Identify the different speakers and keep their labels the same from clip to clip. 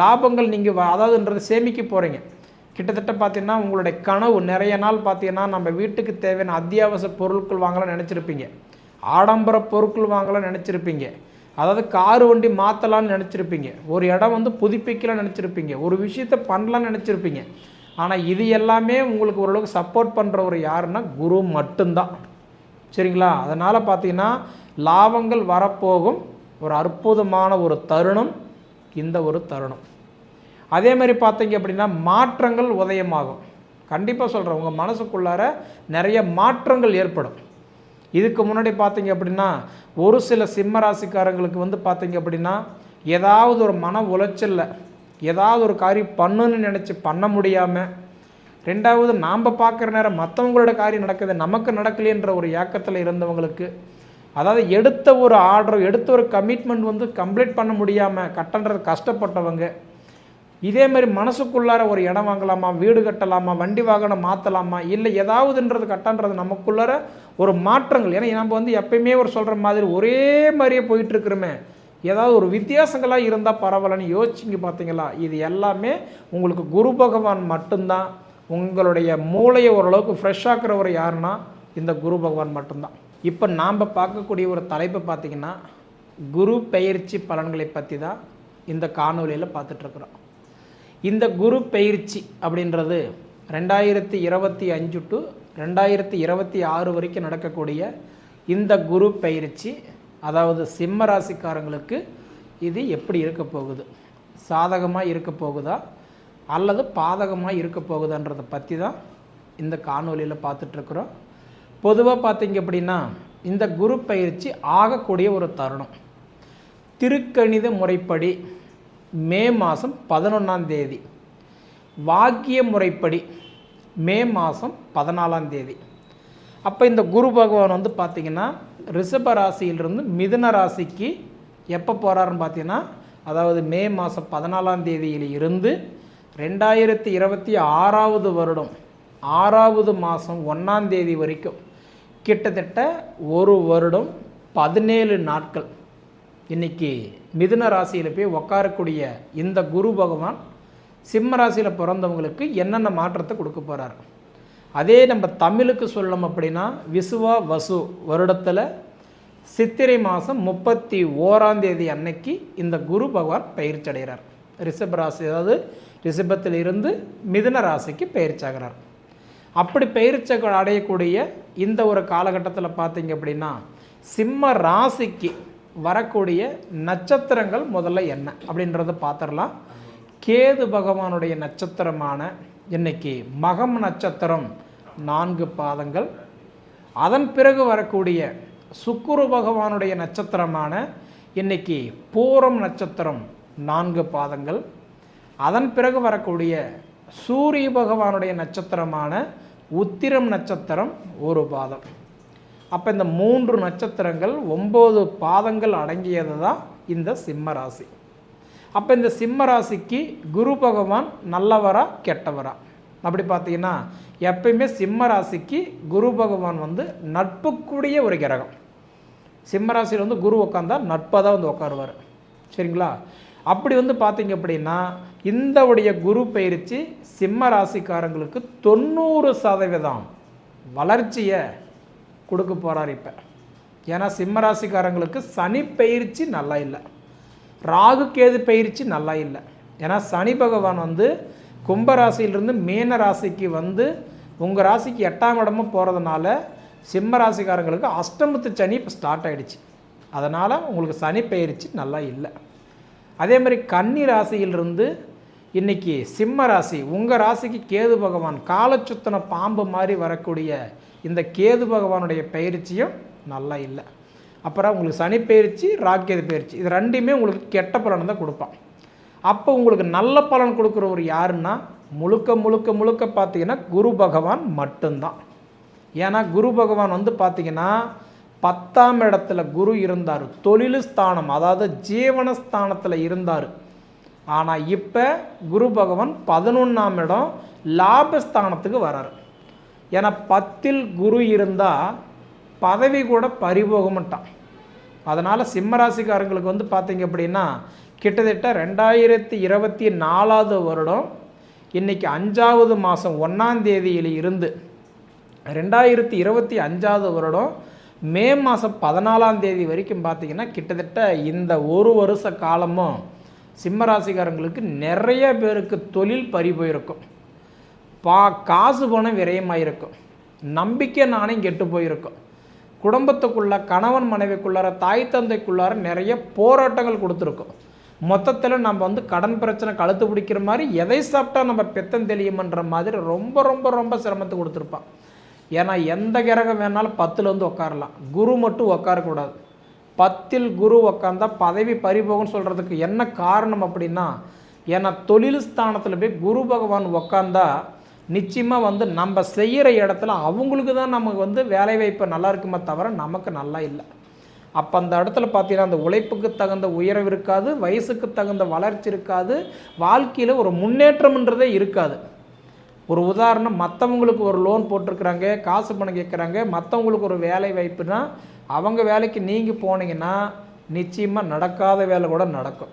Speaker 1: லாபங்கள் நீங்கள் அதாவதுன்றது சேமிக்க போகிறீங்க கிட்டத்தட்ட பார்த்தீங்கன்னா உங்களுடைய கனவு நிறைய நாள் பார்த்தீங்கன்னா நம்ம வீட்டுக்கு தேவையான அத்தியாவசிய பொருட்கள் வாங்கலாம் நினச்சிருப்பீங்க. ஆடம்பர பொருட்கள் வாங்கலாம் நினச்சிருப்பீங்க. அதாவது கார் வண்டி மாற்றலான்னு நினச்சிருப்பீங்க. ஒரு இடம் வந்து புதுப்பிக்கலாம் நினச்சிருப்பீங்க. ஒரு விஷயத்தை பண்ணலாம்னு நினச்சிருப்பீங்க. ஆனால் இது எல்லாமே உங்களுக்கு ஓரளவுக்கு சப்போர்ட் பண்ணுற ஒரு யாருன்னா குரு மட்டும்தான். சரிங்களா? அதனால் பார்த்தீங்கன்னா லாபங்கள் வரப்போகும். ஒரு அற்புதமான ஒரு தருணம். இந்த ஒரு தருணம். அதே மாதிரி பார்த்தீங்க அப்படின்னா மாற்றங்கள் உதயமாகும். கண்டிப்பாக சொல்கிறேன் உங்கள் மனசுக்குள்ளார நிறைய மாற்றங்கள் ஏற்படும். இதுக்கு முன்னாடி பார்த்தீங்க அப்படின்னா ஒரு சில சிம்ம ராசிக்காரங்களுக்கு வந்து பார்த்தீங்க அப்படின்னா ஏதாவது ஒரு மன உளைச்சலில் ஏதாவது ஒரு காரியம் பண்ணுன்னு நினச்சி பண்ண முடியாமல் ரெண்டாவது நாம் பார்க்குற நேரம் மற்றவங்களோட காரியம் நடக்குது நமக்கு நடக்கலைன்ற ஒரு ஏக்கத்தில் இருந்தவங்களுக்கு அதாவது எடுத்த ஒரு ஆர்டர் எடுத்த ஒரு கமிட்மெண்ட் வந்து கம்ப்ளீட் பண்ண முடியாமல் கட்டன்றது கஷ்டப்பட்டவங்க. இதே மாதிரி மனசுக்குள்ளார ஒரு இடம் வாங்கலாமா வீடு கட்டலாமா வண்டி வாகனம் மாற்றலாமா இல்லை ஏதாவதுன்றது கட்டன்றது நமக்குள்ளார ஒரு மாற்றங்கள். ஏன்னா நம்ம வந்து எப்பயுமே ஒரு சொல்கிற மாதிரி ஒரே மாதிரியே போயிட்டுருக்குறோமே. ஏதாவது ஒரு வித்தியாசங்களாக இருந்தால் பரவாயில்லன்னு யோசிச்சுங்க பார்த்தீங்களா? இது எல்லாமே உங்களுக்கு குரு பகவான் மட்டும்தான். உங்களுடைய மூளையை ஓரளவுக்கு ஃப்ரெஷ் ஆக்குறவர் யாருன்னா இந்த குரு பகவான் மட்டும்தான். இப்போ நாம் பார்க்கக்கூடிய ஒரு தலைப்பு பார்த்திங்கன்னா குரு பெயர்ச்சி பலன்களை பற்றி தான் இந்த காணொலியில் பார்த்துட்ருக்குறோம் இந்த குரு பயிற்சி அப்படின்றது ரெண்டாயிரத்தி இருபத்தி அஞ்சு டு ரெண்டாயிரத்தி இருபத்தி ஆறு வரைக்கும் நடக்கக்கூடிய இந்த குரு பயிற்சி அதாவது சிம்ம ராசிக்காரங்களுக்கு இது எப்படி இருக்க போகுது? சாதகமாக இருக்க போகுதா? அல்லது பாதகமாக இருக்க போகுதான்றதை பற்றி தான் இந்த காணொலியில் பார்த்துட்ருக்குறோம் பொதுவாக பார்த்தீங்க அப்படின்னா இந்த குரு பயிற்சி ஆகக்கூடிய ஒரு தருணம். திருக்கணித முறைப்படி மே மாதம் பதினொன்றாம் தேதி. வாக்கிய முறைப்படி மே மாதம் பதினாலாம் தேதி. அப்போ இந்த குரு பகவான் வந்து பார்த்திங்கன்னா ரிஷப ராசியிலிருந்து மிதுன ராசிக்கு எப்போ போகிறாருன்னு பார்த்தீங்கன்னா அதாவது மே மாதம் பதினாலாம் தேதியில் இருந்து ரெண்டாயிரத்தி இருபத்தி ஆறாவது வருடம் ஆறாவது மாதம் ஒன்றாம் தேதி வரைக்கும். கிட்டத்தட்ட ஒரு வருடம் பதினேழு நாட்கள் இன்னைக்கு மிதுன ராசியில் போய் உட்காரக்கூடிய இந்த குரு பகவான் சிம்ம ராசியில் பிறந்தவங்களுக்கு என்னென்ன மாற்றத்தை கொடுக்க போகிறார் அதே நம்ம தமிழுக்கு சொல்லணும் அப்படின்னா விசுவா வசு வருடத்தில் சித்திரை மாதம் முப்பத்தி ஓராந்தேதி அன்னைக்கு இந்த குரு பகவான் பயிற்சி அடைகிறார். ரிஷப ராசி அதாவது ரிஷபத்தில் இருந்து மிதுன ராசிக்கு பயிற்சியாகிறார் அப்படி பயிற்சி அடையக்கூடிய இந்த ஒரு காலகட்டத்தில் பார்த்தீங்க அப்படின்னா சிம்ம ராசிக்கு வரக்கூடிய நட்சத்திரங்கள் முதல்ல என்ன? அப்படின்றத பார்த்துடலாம் கேது பகவானுடைய நட்சத்திரமான இன்னைக்கு மகம் நட்சத்திரம் நான்கு பாதங்கள். அதன் பிறகு வரக்கூடிய சுக்குரு பகவானுடைய நட்சத்திரமான இன்னைக்கு பூரம் நட்சத்திரம் நான்கு பாதங்கள். அதன் பிறகு வரக்கூடிய சூரிய பகவானுடைய நட்சத்திரமான உத்திரம் நட்சத்திரம் ஒரு பாதம். அப்போ இந்த மூன்று நட்சத்திரங்கள் ஒம்பது பாதங்கள் அடங்கியது தான் இந்த சிம்ம ராசி அப்போ இந்த சிம்ம ராசிக்கு குரு பகவான் நல்லவரா கெட்டவரா? அப்படி பார்த்தீங்கன்னா எப்பயுமே சிம்ம ராசிக்கு குரு பகவான் வந்து நட்புக்குரிய ஒரு கிரகம். சிம்ம ராசியில் வந்து குரு உட்காந்தா நட்பாக தான் வந்து உட்காருவார் சரிங்களா? அப்படி வந்து பார்த்தீங்க அப்படின்னா இந்த உடைய குரு பயிற்சி சிம்ம ராசிக்காரங்களுக்கு தொண்ணூறு சதவீதம் வளர்ச்சியை கொடுக்க போகிறார் இப்போ. ஏன்னா சிம்ம ராசிக்காரங்களுக்கு சனி பயிற்சி நல்லா இல்லை. ராகு கேது பயிற்சி நல்லா இல்லை. ஏன்னா சனி பகவான் வந்து கும்பராசியிலிருந்து மீன ராசிக்கு வந்து உங்கள் ராசிக்கு எட்டாம் இடமும் போகிறதுனால சிம்ம ராசிக்காரங்களுக்கு அஷ்டமத்து சனி இப்போ ஸ்டார்ட் ஆகிடுச்சு அதனால் உங்களுக்கு சனி பயிற்சி நல்லா இல்லை. அதே மாதிரி கன்னி ராசியிலிருந்து இன்னைக்கு சிம்ம ராசி உங்கள் ராசிக்கு கேது பகவான் காலச்சுத்தன பாம்பு மாதிரி வரக்கூடிய இந்த கேது பகவானுடைய பயிற்சியும் நல்லா இல்லை. அப்புறம் உங்களுக்கு சனி பயிற்சி ராக்கேது பயிற்சி இது ரெண்டுமே உங்களுக்கு கெட்ட பலன் தான் கொடுப்பான். அப்போ உங்களுக்கு நல்ல பலன் கொடுக்குறவர் யாருன்னா முழுக்க முழுக்க முழுக்க பார்த்தீங்கன்னா குரு பகவான் மட்டும்தான். ஏன்னா குரு பகவான் வந்து பார்த்திங்கன்னா பத்தாம் இடத்துல குரு இருந்தார். தொழில் ஸ்தானம் அதாவது ஜீவனஸ்தானத்தில் இருந்தார். ஆனால் இப்போ குரு பகவான் பதினொன்றாம் இடம் லாபஸ்தானத்துக்கு வர்றார் ஏன்னா பத்தில் குரு இருந்தால் பதவி கூட பறிபோக மாட்டான். அதனால் சிம்மராசிக்காரங்களுக்கு வந்து பார்த்தீங்க அப்படின்னா கிட்டத்தட்ட ரெண்டாயிரத்தி இருபத்தி நாலாவது வருடம் இன்றைக்கி அஞ்சாவது மாதம் ஒன்றாம் தேதியில் இருந்து ரெண்டாயிரத்தி இருபத்தி அஞ்சாவது வருடம் மே மாதம் பதினாலாம் தேதி வரைக்கும் பார்த்தீங்கன்னா கிட்டத்தட்ட இந்த ஒரு வருஷ காலமும் சிம்மராசிக்காரங்களுக்கு நிறைய பேருக்கு தொழில் பறி போயிருக்கும். பா காசு பணம் விரயமாயிருக்கும். நம்பிக்கை நாணயம் கெட்டு போயிருக்கும். குடும்பத்துக்குள்ள கணவன் மனைவிக்குள்ளார தாய் தந்தைக்குள்ளார நிறைய போராட்டங்கள் கொடுத்துருக்கோம். மொத்தத்தில் நம்ம வந்து கடன் பிரச்சனை கழுத்து பிடிக்கிற மாதிரி எதை சாப்பிட்டா நம்ம பெத்தம் தெளியுமன்ற மாதிரி ரொம்ப ரொம்ப ரொம்ப சிரமத்தை கொடுத்துருப்பான். ஏன்னா எந்த கிரகம் வேணாலும் பத்தில் வந்து உட்காரலாம் குரு மட்டும் உட்காரக்கூடாது பத்தில் குரு உக்காந்தா பதவி பறிபோகும்னு சொல்கிறதுக்கு என்ன காரணம் அப்படின்னா ஏன்னா தொழில் ஸ்தானத்தில் போய் குரு பகவான் உக்காந்தா நிச்சயமாக வந்து நம்ம செய்கிற இடத்துல அவங்களுக்கு தான் நமக்கு வந்து வேலைவாய்ப்பு நல்லா இருக்குமே தவிர நமக்கு நல்லா இல்லை. அப்போ அந்த இடத்துல பார்த்தீங்கன்னா அந்த உழைப்புக்கு தகுந்த உயர்வு இருக்காது வயசுக்கு தகுந்த வளர்ச்சி இருக்காது வாழ்க்கையில் ஒரு முன்னேற்றம்ன்றதே இருக்காது. ஒரு உதாரணம் மற்றவங்களுக்கு ஒரு லோன் போட்டிருக்கிறாங்க காசு பணம் கேட்குறாங்க மற்றவங்களுக்கு ஒரு வேலை வாய்ப்புனா அவங்க வேலைக்கு நீங்கள் போனீங்கன்னா நிச்சயமாக நடக்காத வேலை கூட நடக்கும்.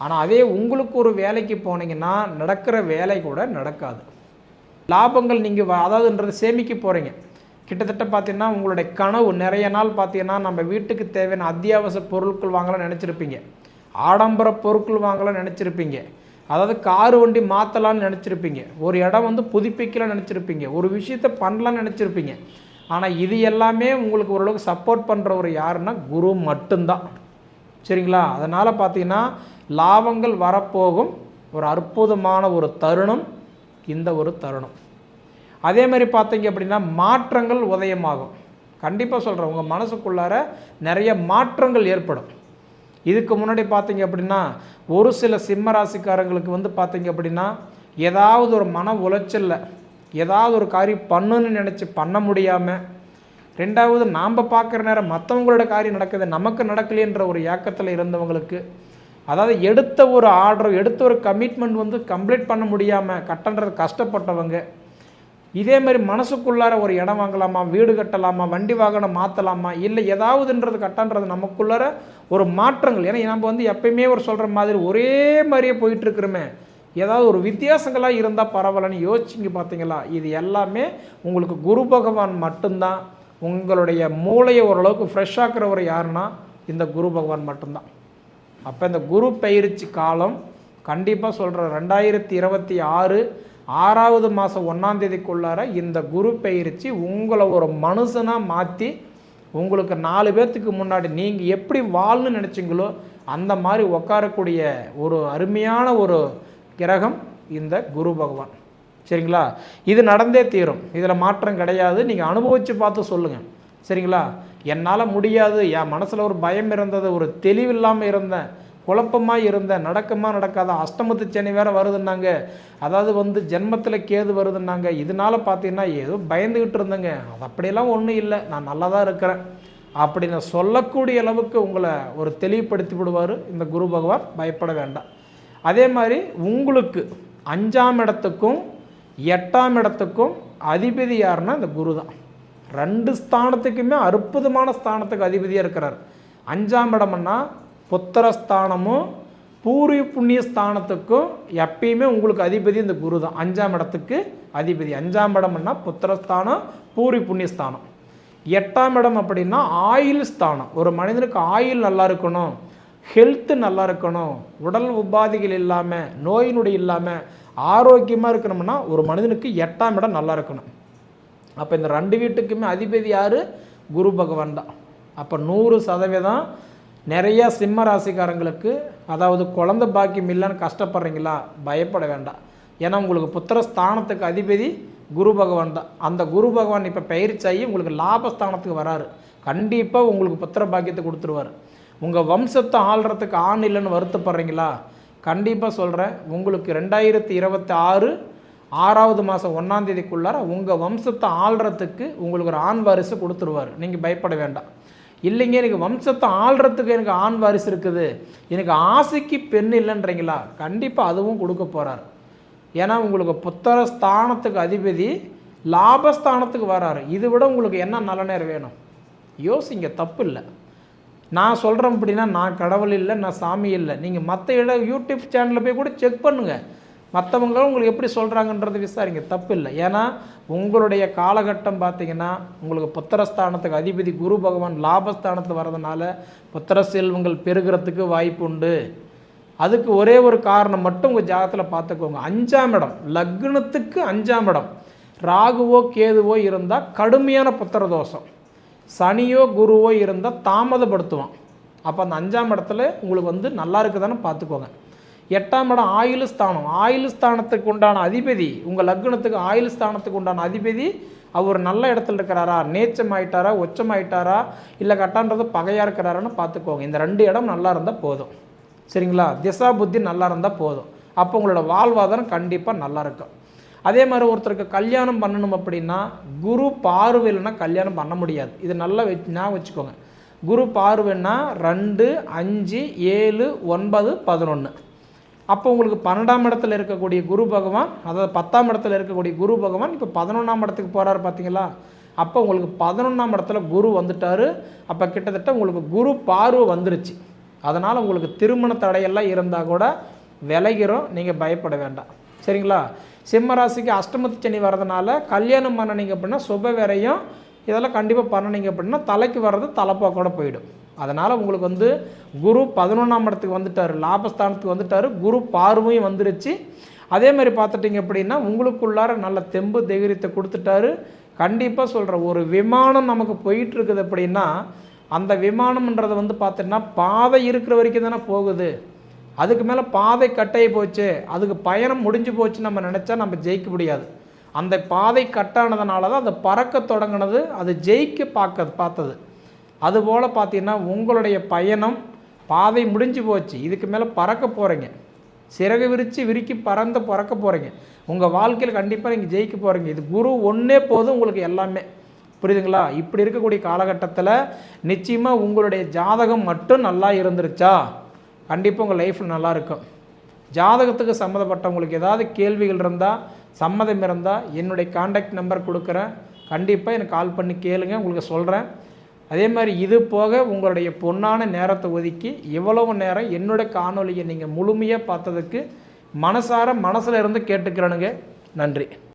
Speaker 1: ஆனால் அதே உங்களுக்கு ஒரு வேலைக்கு போனீங்கன்னா நடக்கிற வேலை கூட நடக்காது. லாபங்கள் நீங்கள் அதாவதுன்றது சேமிக்க போகிறீங்க கிட்டத்தட்ட பார்த்தீங்கன்னா உங்களுடைய கனவு நிறைய நாள் பார்த்தீங்கன்னா நம்ம வீட்டுக்கு தேவையான அத்தியாவசிய பொருட்கள் வாங்கலாம் நினச்சிருப்பீங்க. ஆடம்பர பொருட்கள் வாங்கலாம் நினச்சிருப்பீங்க. அதாவது காரு வண்டி மாற்றலான்னு நினச்சிருப்பீங்க. ஒரு இடம் வந்து புதுப்பிக்கலாம்னு நினச்சிருப்பீங்க. ஒரு விஷயத்த பண்ணலான்னு நினச்சிருப்பீங்க. ஆனால் இது எல்லாமே உங்களுக்கு ஓரளவுக்கு சப்போர்ட் பண்ணுறவர் யாருன்னா குரு மட்டும்தான். சரிங்களா? அதனால் பார்த்தீங்கன்னா லாபங்கள் வரப்போகும். ஒரு அற்புதமான ஒரு தருணம். இந்த ஒரு தருணம். அதே மாதிரி பார்த்தீங்க அப்படின்னா மாற்றங்கள் உதயமாகும். கண்டிப்பாக சொல்கிறேன் உங்கள் மனசுக்குள்ளார நிறைய மாற்றங்கள் ஏற்படும். இதுக்கு முன்னாடி பார்த்தீங்க அப்படின்னா ஒரு சில சிம்ம ராசிக்காரங்களுக்கு வந்து பார்த்தீங்க அப்படின்னா ஏதாவது ஒரு மன உளைச்சலில் ஏதாவது ஒரு காரியம் பண்ணுன்னு நினச்சி பண்ண முடியாமல் ரெண்டாவது நாம் பார்க்குற நேரம் மற்றவங்களோட காரியம் நடக்குது நமக்கு நடக்கலைன்ற ஒரு ஏக்கத்தில் இருந்தவங்களுக்கு அதாவது எடுத்த ஒரு ஆர்டர் எடுத்த ஒரு கமிட்மெண்ட் வந்து கம்ப்ளீட் பண்ண முடியாமல் கட்டன்றது கஷ்டப்பட்டவங்க இதே மாதிரி மனசுக்குள்ளார ஒரு இடம் வாங்கலாமா வீடு கட்டலாமா வண்டி வாகனம் மாற்றலாமா இல்லை ஏதாவதுன்றது கட்டன்றது நமக்குள்ளார ஒரு மாற்றங்கள். ஏன்னா நம்ம வந்து எப்பயுமே ஒரு சொல்கிற மாதிரி ஒரே மாதிரியே போயிட்டுருக்குறோமே. ஏதாவது ஒரு வித்தியாசங்களாக இருந்தால் பரவாயில்லன்னு யோசிச்சுங்க பார்த்தீங்களா? இது எல்லாமே உங்களுக்கு குரு பகவான் மட்டும்தான். உங்களுடைய மூளையை ஓரளவுக்கு ஃப்ரெஷ் ஆக்குறவர் யாருன்னா இந்த குரு பகவான் மட்டும்தான். அப்போ இந்த குரு பயிற்சி காலம் கண்டிப்பாக சொல்கிற ரெண்டாயிரத்தி இருபத்தி ஆறு ஆறாவது மாதம் ஒன்றாந்தேதிக்குள்ளார இந்த குரு பயிற்சி உங்களை ஒரு மனுஷனாக மாற்றி உங்களுக்கு நாலு பேர்த்துக்கு முன்னாடி நீங்கள் எப்படி வாழணும்னு நினச்சிங்களோ அந்த மாதிரி உட்காரக்கூடிய ஒரு அருமையான ஒரு கிரகம் இந்த குரு பகவான். சரிங்களா? இது நடந்தே தீரும். இதில் மாற்றம் கிடையாது. நீங்கள் அனுபவித்து பார்த்து சொல்லுங்கள் சரிங்களா? என்னால் முடியாது. என் மனசில் ஒரு பயம் இருந்தது. ஒரு தெளிவில்லாமல் இருந்தேன். குழப்பமாக இருந்த நடக்கமாக நடக்காத அஷ்டமத்து சனி வேறு வருதுன்னாங்க. அதாவது வந்து ஜென்மத்தில் கேது வருதுன்னாங்க. இதனால் பார்த்தீங்கன்னா ஏதோ பயந்துக்கிட்டு இருந்தேங்க. அது அப்படியெல்லாம் ஒன்றும் இல்லை. நான் நல்லா தான் இருக்கிறேன். அப்படின்னு சொல்லக்கூடிய அளவுக்கு உங்களை ஒரு தெளிவுபடுத்தி விடுவார் இந்த குரு பகவான். பயப்பட வேண்டாம். அதே மாதிரி உங்களுக்கு அஞ்சாம் இடத்துக்கும் எட்டாம் இடத்துக்கும் அதிபதி யாருன்னா இந்த குரு தான் ரெண்டு ஸ்தானத்துக்குமே அற்புதமான ஸ்தானத்துக்கு அதிபதியாக இருக்கிறார். அஞ்சாம் இடம்னா புத்திரஸ்தானமும் பூர்வ புண்ணிய ஸ்தானத்துக்கும் எப்பயுமே உங்களுக்கு அதிபதி இந்த குரு தான். அஞ்சாம் இடத்துக்கு அதிபதி. அஞ்சாம் இடம்னா புத்திரஸ்தானம் பூர்வ புண்ணியஸ்தானம். எட்டாம் இடம் அப்படின்னா ஆயில் ஸ்தானம். ஒரு மனிதனுக்கு ஆயில் நல்லா இருக்கணும் ஹெல்த்து நல்லா இருக்கணும் உடல் உபாதைகள் இல்லாமல் நோயினுடைய இல்லாமல் ஆரோக்கியமாக இருக்கணும்னா ஒரு மனிதனுக்கு எட்டாம் இடம் நல்லா இருக்கணும். அப்போ இந்த ரெண்டு வீட்டுக்குமே அதிபதி யார்? குரு பகவான் தான். அப்போ நூறு சதவீதம் நிறையா சிம்ம ராசிக்காரங்களுக்கு அதாவது குழந்த பாக்கியம் இல்லைன்னு கஷ்டப்படுறீங்களா? பயப்பட வேண்டாம். ஏன்னா உங்களுக்கு புத்திர ஸ்தானத்துக்கு அதிபதி குரு பகவான் தான். அந்த குரு பகவான் இப்போ பயிற்சியாகி உங்களுக்கு லாபஸ்தானத்துக்கு வராரு. கண்டிப்பாக உங்களுக்கு புத்திர பாக்கியத்தை கொடுத்துருவார். உங்கள் வம்சத்தை ஆள்றதுக்கு ஆண் இல்லைன்னு வருத்தப்படுறீங்களா? கண்டிப்பாக சொல்கிறேன் உங்களுக்கு ரெண்டாயிரத்தி இருபத்தி ஆறு ஆறாவது மாதம் ஒன்றாந்தேதிக்குள்ளார உங்கள் வம்சத்தை ஆள்றதுக்கு உங்களுக்கு ஒரு ஆண் வாரிசு கொடுத்துருவார். நீங்கள் பயப்பட வேண்டாம். இல்லைங்க எனக்கு வம்சத்தை ஆள்றதுக்கு எனக்கு ஆண் வாரிசு இருக்குது. எனக்கு ஆசைக்கு பெண் இல்லைன்றீங்களா? கண்டிப்பாக அதுவும் கொடுக்க போகிறார் ஏன்னா உங்களுக்கு புத்தர ஸ்தானத்துக்கு அதிபதி லாபஸ்தானத்துக்கு வராரு. இது விட உங்களுக்கு என்ன நல்ல நேரம் வேணும்? யோசிங்க தப்பு இல்லை. நான் சொல்கிறேன் அப்படின்னா நான் கடவுள் இல்லை நான் சாமி இல்லை. நீங்கள் மற்ற இட யூடியூப் சேனலில் போய் கூட செக் பண்ணுங்கள் மற்றவங்களும் உங்களுக்கு எப்படி சொல்கிறாங்கன்றது விசாரிங்க. தப்பு இல்லை ஏன்னா உங்களுடைய காலகட்டம் பார்த்தீங்கன்னா உங்களுக்கு புத்திரஸ்தானத்துக்கு அதிபதி குரு பகவான் லாபஸ்தானத்தில் வர்றதுனால புத்திர செல்வங்கள் பெருகிறதுக்கு வாய்ப்பு உண்டு. அதுக்கு ஒரே ஒரு காரணம் மட்டும் உங்கள் ஜாதகத்தில் பார்த்துக்கோங்க. அஞ்சாம் இடம் லக்னத்துக்கு அஞ்சாம் இடம். ராகுவோ கேதுவோ இருந்தால் கடுமையான புத்திர தோஷம். சனியோ குருவோ இருந்தால் தாமதப்படுத்துவான். அப்போ அந்த அஞ்சாம் இடத்துல உங்களுக்கு வந்து நல்லா இருக்குதானே பார்த்துக்கோங்க. எட்டாம் இடம் ஆயுள் ஸ்தானம் ஆயுள் ஸ்தானத்துக்கு உண்டான அதிபதி உங்கள் லக்னத்துக்கு ஆயுள் ஸ்தானத்துக்கு உண்டான அதிபதி அவர் நல்ல இடத்துல இருக்கிறாரா? நேச்சம் ஆயிட்டாரா ஒச்சம் ஆயிட்டாரா இல்லை கட்டான்றது பகையாக இருக்கிறாரான்னு பார்த்துக்கோங்க. இந்த ரெண்டு இடம் நல்லா இருந்தால் போதும். சரிங்களா? திசா புத்தி நல்லா இருந்தால் போதும். அப்போ உங்களோட வாழ்வாதாரம் கண்டிப்பாக நல்லா இருக்கும். அதே மாதிரி ஒருத்தருக்கு கல்யாணம் பண்ணணும் அப்படின்னா குரு பார்வையில்னா கல்யாணம் பண்ண முடியாது. இது நல்லா வச்சு ஞாபகம் வச்சுக்கோங்க. குரு பார்வைன்னா ரெண்டு அஞ்சு ஏழு ஒன்பது பதினொன்று அப்போ உங்களுக்கு பன்னெண்டாம் இடத்துல இருக்கக்கூடிய குரு பகவான் அதாவது பத்தாம் இடத்துல இருக்கக்கூடிய குரு பகவான் இப்போ பதினொன்றாம் இடத்துக்கு போகிறாரு பார்த்தீங்களா அப்போ உங்களுக்கு பதினொன்றாம் இடத்துல குரு வந்துட்டார். அப்போ கிட்டத்தட்ட உங்களுக்கு குரு பார்வை வந்துருச்சு. அதனால் உங்களுக்கு திருமண தடையெல்லாம் இருந்தால் கூட விலகிறோம். நீங்கள் பயப்பட வேண்டாம். சரிங்களா? சிம்ம ராசிக்கு அஷ்டமத்து சனி வர்றதுனால கல்யாணம் பண்ணினீங்க அப்படின்னா சுப வேறையும் இதெல்லாம் கண்டிப்பாக பண்ணினீங்க அப்படின்னா தலைக்கு வர்றது தலைப்பாக கூட போயிடும். அதனால் உங்களுக்கு வந்து குரு பதினொன்றாம் இடத்துக்கு வந்துட்டார் லாபஸ்தானத்துக்கு வந்துட்டார் குரு பார்வையும் வந்துருச்சு. அதே மாதிரி பார்த்துட்டிங்க அப்படின்னா உங்களுக்குள்ளார நல்ல தெம்பு தைரியத்தை கொடுத்துட்டாரு. கண்டிப்பாக சொல்கிற ஒரு விமானம் நமக்கு போயிட்டு இருக்குது அப்படின்னா அந்த விமானம்ன்றதை வந்து பார்த்தீங்கன்னா பாதை இருக்கிற வரைக்கும் தானே போகுது. அதுக்கு மேலே பாதை கட்டாயி போச்சு. அதுக்கு பயணம் முடிஞ்சு போச்சு நம்ம நினச்சா நம்ம ஜெயிக்க முடியாது. அந்த பாதை கட்டானதுனால தான் அதை பறக்க தொடங்கினது அது ஜெயிக்க பார்க்க பார்த்தது. அதுபோல் பார்த்தீங்கன்னா உங்களுடைய பயணம் பாதை முடிஞ்சு போச்சு இதுக்கு மேலே பறக்க போகிறீங்க சிறகு விரித்து விரிக்கி பறந்து பறக்க போகிறீங்க உங்கள் வாழ்க்கையில் கண்டிப்பாக நீங்கள் ஜெயிக்க போகிறீங்க இது குரு ஒன்றே போதும் உங்களுக்கு எல்லாமே. புரியுதுங்களா? இப்படி இருக்கக்கூடிய காலகட்டத்தில் நிச்சயமாக உங்களுடைய ஜாதகம் மட்டும் நல்லா இருந்துருச்சா? கண்டிப்பாக உங்கள் லைஃப்பில் நல்லா இருக்கும். ஜாதகத்துக்கு சம்மந்தப்பட்டவங்களுக்கு ஏதாவது கேள்விகள் இருந்தால் சம்மதம் இருந்தால் என்னுடைய காண்டாக்ட் நம்பர் கொடுக்குறேன். கண்டிப்பாக எனக்கு கால் பண்ணி கேளுங்க உங்களுக்கு சொல்கிறேன் அதே மாதிரி இது போக உங்களுடைய பொன்னான நேரத்தை ஒதுக்கி இவ்வளவு நேரம் என்னுடைய காணொலியை நீங்கள் முழுமையாக பார்த்ததுக்கு மனசார மனசில் இருந்து கேட்டுக்கிறனுங்க. நன்றி.